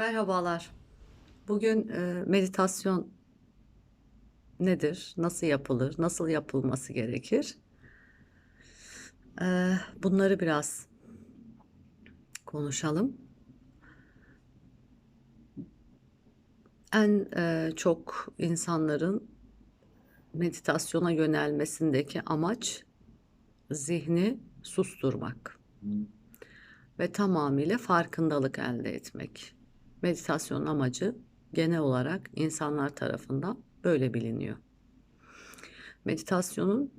Merhabalar. Bugün e, meditasyon nedir? Nasıl yapılır? Nasıl yapılması gerekir? E, bunları biraz konuşalım. En e, çok insanların meditasyona yönelmesindeki amaç zihni susturmak ve tamamıyla farkındalık elde etmek. Meditasyon amacı genel olarak insanlar tarafından böyle biliniyor. Meditasyonun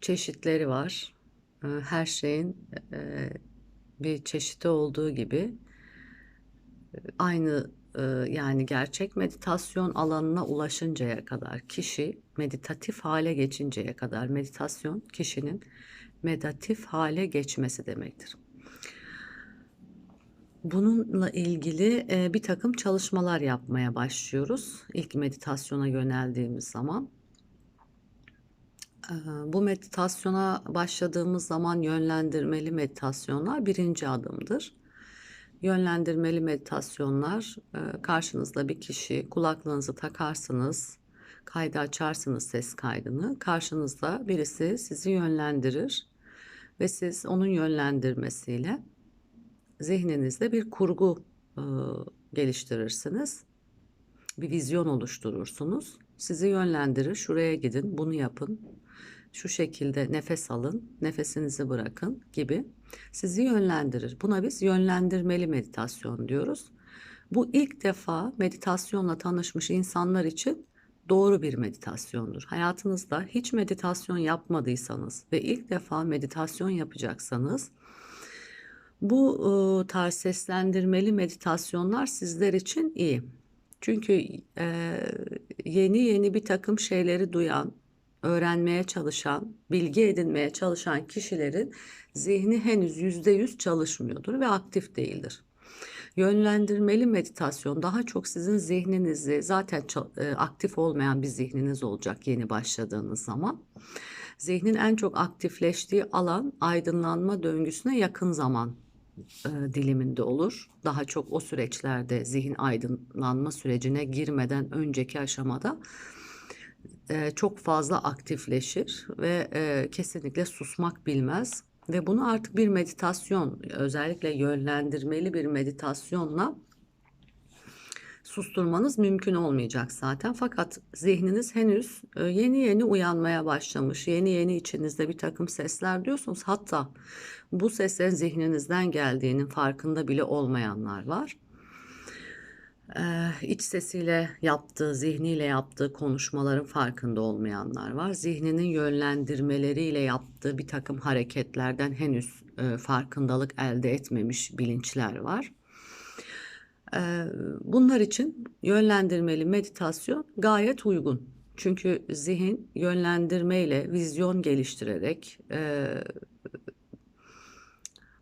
çeşitleri var. Ee, Her şeyin e, bir çeşidi olduğu gibi e, aynı e, yani gerçek meditasyon alanına ulaşıncaya kadar kişi meditatif hale geçinceye kadar meditasyon kişinin meditatif hale geçmesi demektir. Bununla ilgili bir takım çalışmalar yapmaya başlıyoruz. İlk meditasyona yöneldiğimiz zaman. Bu meditasyona başladığımız zaman yönlendirmeli meditasyonlar birinci adımdır. Yönlendirmeli meditasyonlar karşınızda bir kişi kulaklığınızı takarsınız, kaydı açarsınız ses kaydını. Karşınızda birisi sizi yönlendirir ve siz onun yönlendirmesiyle zihninizde bir kurgu e, geliştirirsiniz. Bir vizyon oluşturursunuz. Sizi yönlendirir. Şuraya gidin, bunu yapın. Şu şekilde nefes alın, nefesinizi bırakın gibi sizi yönlendirir. Buna biz yönlendirmeli meditasyon diyoruz. Bu ilk defa meditasyonla tanışmış insanlar için doğru bir meditasyondur. Hayatınızda hiç meditasyon yapmadıysanız ve ilk defa meditasyon yapacaksanız bu e, tarz seslendirmeli meditasyonlar sizler için iyi. Çünkü e, yeni yeni bir takım şeyleri duyan, öğrenmeye çalışan, bilgi edinmeye çalışan kişilerin zihni henüz yüzde yüz çalışmıyordur ve aktif değildir. Yönlendirmeli meditasyon daha çok sizin zihninizi zaten e, aktif olmayan bir zihniniz olacak yeni başladığınız zaman. Zihnin en çok aktifleştiği alan aydınlanma döngüsüne yakın zaman e, diliminde olur. Daha çok o süreçlerde zihin aydınlanma sürecine girmeden önceki aşamada e, çok fazla aktifleşir ve e, kesinlikle susmak bilmez. Ve bunu artık bir meditasyon, özellikle yönlendirmeli bir meditasyonla susturmanız mümkün olmayacak zaten. Fakat zihniniz henüz e, yeni yeni uyanmaya başlamış. Yeni yeni içinizde bir takım sesler diyorsunuz. Hatta bu seslerin zihninizden geldiğinin farkında bile olmayanlar var. Ee, iç sesiyle yaptığı, zihniyle yaptığı konuşmaların farkında olmayanlar var. Zihninin yönlendirmeleriyle yaptığı bir takım hareketlerden henüz e, farkındalık elde etmemiş bilinçler var. Bunlar için yönlendirmeli meditasyon gayet uygun. Çünkü zihin yönlendirmeyle, vizyon geliştirerek e,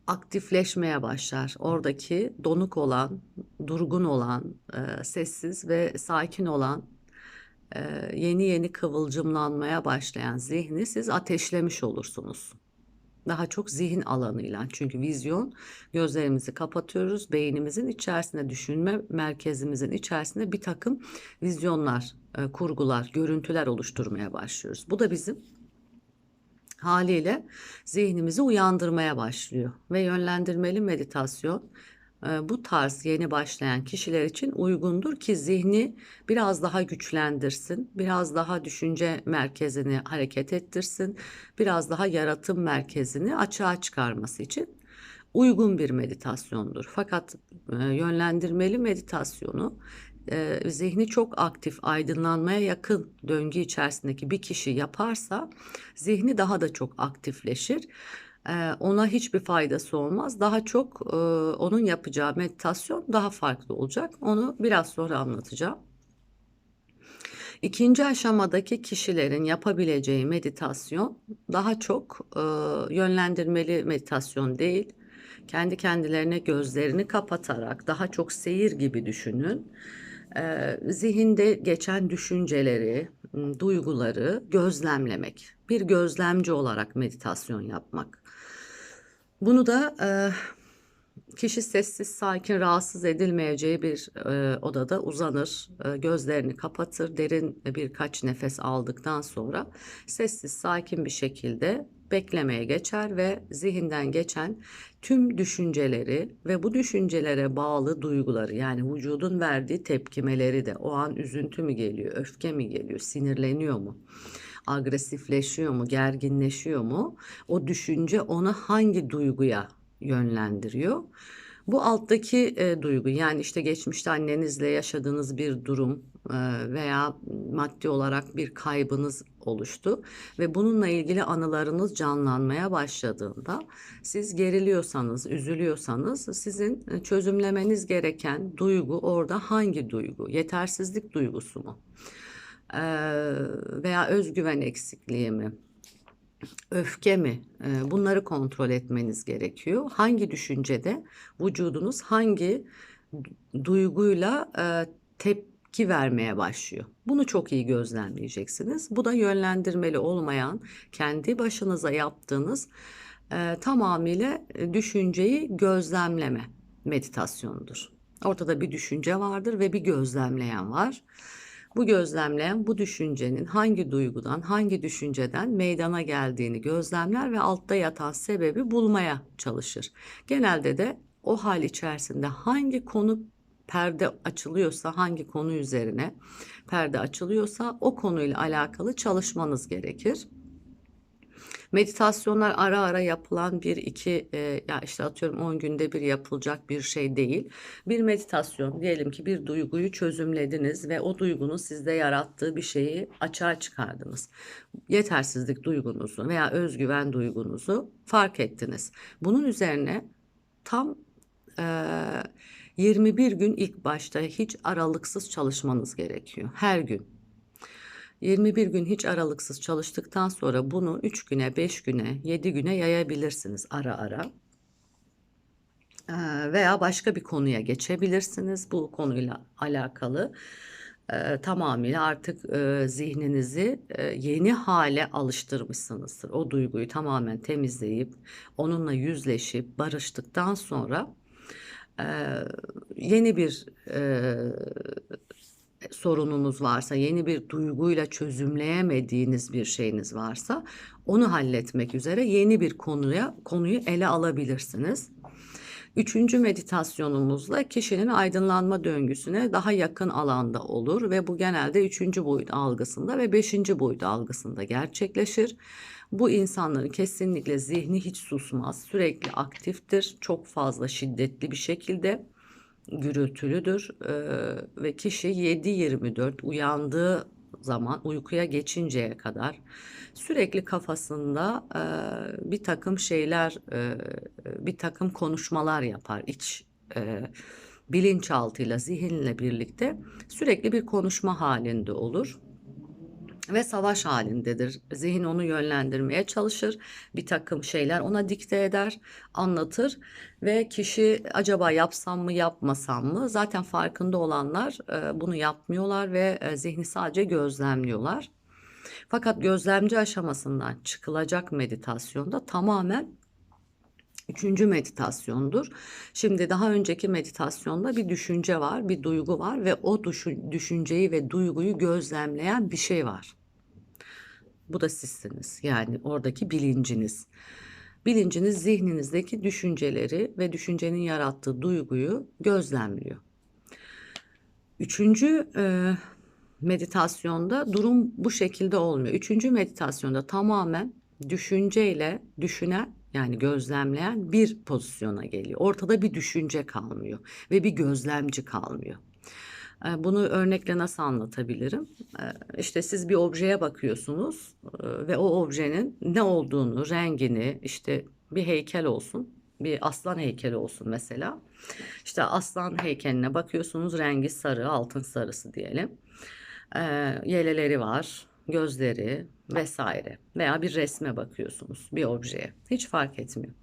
aktifleşmeye başlar. Oradaki donuk olan, durgun olan, e, sessiz ve sakin olan, e, yeni yeni kıvılcımlanmaya başlayan zihni siz ateşlemiş olursunuz. Daha çok zihin alanıyla. Çünkü vizyon gözlerimizi kapatıyoruz. Beynimizin içerisinde düşünme merkezimizin içerisinde bir takım vizyonlar, e, kurgular, görüntüler oluşturmaya başlıyoruz. Bu da bizim haliyle zihnimizi uyandırmaya başlıyor ve yönlendirmeli meditasyon bu tarz yeni başlayan kişiler için uygundur ki zihni biraz daha güçlendirsin, biraz daha düşünce merkezini hareket ettirsin, biraz daha yaratım merkezini açığa çıkarması için uygun bir meditasyondur. Fakat yönlendirmeli meditasyonu zihni çok aktif, aydınlanmaya yakın döngü içerisindeki bir kişi yaparsa zihni daha da çok aktifleşir. Ona hiçbir faydası olmaz. Daha çok onun yapacağı meditasyon daha farklı olacak. Onu biraz sonra anlatacağım. İkinci aşamadaki kişilerin yapabileceği meditasyon daha çok e, yönlendirmeli meditasyon değil. Kendi kendilerine gözlerini kapatarak daha çok seyir gibi düşünün zihinde geçen düşünceleri, duyguları gözlemlemek. Bir gözlemci olarak meditasyon yapmak. Bunu da e, kişi sessiz, sakin, rahatsız edilmeyeceği bir e, odada uzanır, e, gözlerini kapatır, derin birkaç nefes aldıktan sonra sessiz, sakin bir şekilde beklemeye geçer ve zihinden geçen tüm düşünceleri ve bu düşüncelere bağlı duyguları yani vücudun verdiği tepkimeleri de o an üzüntü mü geliyor, öfke mi geliyor, sinirleniyor mu? Agresifleşiyor mu, gerginleşiyor mu? O düşünce onu hangi duyguya yönlendiriyor? Bu alttaki e, duygu yani işte geçmişte annenizle yaşadığınız bir durum e, veya maddi olarak bir kaybınız oluştu ve bununla ilgili anılarınız canlanmaya başladığında siz geriliyorsanız, üzülüyorsanız sizin e, çözümlemeniz gereken duygu orada hangi duygu? Yetersizlik duygusu mu? E, veya özgüven eksikliği mi? öfke mi? E, bunları kontrol etmeniz gerekiyor. Hangi düşüncede vücudunuz hangi duyguyla e, tepki vermeye başlıyor? Bunu çok iyi gözlemleyeceksiniz. Bu da yönlendirmeli olmayan, kendi başınıza yaptığınız e, tamamıyla düşünceyi gözlemleme meditasyonudur. Ortada bir düşünce vardır ve bir gözlemleyen var. Bu gözlemleyen bu düşüncenin hangi duygudan, hangi düşünceden meydana geldiğini gözlemler ve altta yatan sebebi bulmaya çalışır. Genelde de o hal içerisinde hangi konu perde açılıyorsa, hangi konu üzerine perde açılıyorsa o konuyla alakalı çalışmanız gerekir. Meditasyonlar ara ara yapılan bir iki e, ya işte atıyorum 10 günde bir yapılacak bir şey değil. Bir meditasyon diyelim ki bir duyguyu çözümlediniz ve o duygunun sizde yarattığı bir şeyi açığa çıkardınız. Yetersizlik duygunuzu veya özgüven duygunuzu fark ettiniz. Bunun üzerine tam e, 21 gün ilk başta hiç aralıksız çalışmanız gerekiyor. Her gün 21 gün hiç aralıksız çalıştıktan sonra bunu 3 güne, 5 güne, 7 güne yayabilirsiniz ara ara. Veya başka bir konuya geçebilirsiniz bu konuyla alakalı. E, tamamıyla artık e, zihninizi e, yeni hale alıştırmışsınızdır. O duyguyu tamamen temizleyip onunla yüzleşip barıştıktan sonra yeni bir sorununuz varsa, yeni bir duyguyla çözümleyemediğiniz bir şeyiniz varsa onu halletmek üzere yeni bir konuya konuyu ele alabilirsiniz. Üçüncü meditasyonumuzla kişinin aydınlanma döngüsüne daha yakın alanda olur ve bu genelde üçüncü boyut algısında ve beşinci boyut algısında gerçekleşir. Bu insanların kesinlikle zihni hiç susmaz, sürekli aktiftir, çok fazla şiddetli bir şekilde gürültülüdür. E, ve kişi 7-24 uyandığı zaman uykuya geçinceye kadar sürekli kafasında e, bir takım şeyler, e, bir takım konuşmalar yapar. İç e, bilinçaltıyla, zihinle birlikte sürekli bir konuşma halinde olur ve savaş halindedir. Zihin onu yönlendirmeye çalışır. Bir takım şeyler ona dikte eder, anlatır ve kişi acaba yapsam mı yapmasam mı? Zaten farkında olanlar e, bunu yapmıyorlar ve e, zihni sadece gözlemliyorlar. Fakat gözlemci aşamasından çıkılacak meditasyonda tamamen Üçüncü meditasyondur. Şimdi daha önceki meditasyonda bir düşünce var, bir duygu var ve o düşünceyi ve duyguyu gözlemleyen bir şey var. Bu da sizsiniz. Yani oradaki bilinciniz. Bilinciniz zihninizdeki düşünceleri ve düşüncenin yarattığı duyguyu gözlemliyor. Üçüncü e, meditasyonda durum bu şekilde olmuyor. Üçüncü meditasyonda tamamen düşünceyle düşünen yani gözlemleyen bir pozisyona geliyor. Ortada bir düşünce kalmıyor ve bir gözlemci kalmıyor. Bunu örnekle nasıl anlatabilirim? İşte siz bir objeye bakıyorsunuz ve o objenin ne olduğunu, rengini, işte bir heykel olsun, bir aslan heykeli olsun mesela. İşte aslan heykeline bakıyorsunuz, rengi sarı, altın sarısı diyelim. Yeleleri var, gözleri vesaire veya bir resme bakıyorsunuz, bir objeye. Hiç fark etmiyor.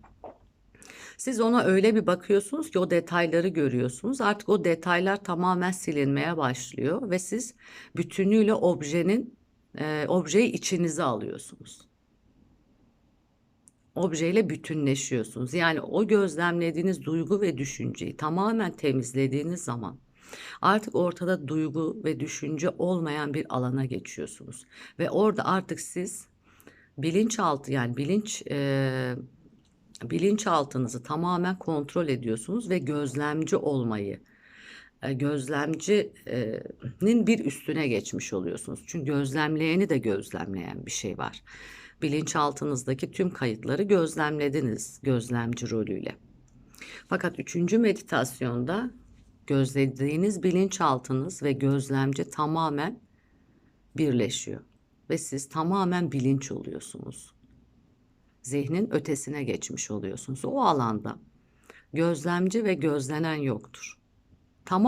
Siz ona öyle bir bakıyorsunuz ki o detayları görüyorsunuz. Artık o detaylar tamamen silinmeye başlıyor ve siz bütünüyle objenin e, objeyi içinize alıyorsunuz. objeyle bütünleşiyorsunuz. Yani o gözlemlediğiniz duygu ve düşünceyi tamamen temizlediğiniz zaman artık ortada duygu ve düşünce olmayan bir alana geçiyorsunuz. Ve orada artık siz bilinçaltı yani bilinç eee bilinçaltınızı tamamen kontrol ediyorsunuz ve gözlemci olmayı, e, gözlemcinin bir üstüne geçmiş oluyorsunuz. Çünkü gözlemleyeni de gözlemleyen bir şey var. Bilinçaltınızdaki tüm kayıtları gözlemlediniz gözlemci rolüyle. Fakat üçüncü meditasyonda gözlediğiniz bilinçaltınız ve gözlemci tamamen birleşiyor ve siz tamamen bilinç oluyorsunuz. Zihnin ötesine geçmiş oluyorsunuz. O alanda gözlemci ve gözlenen yoktur.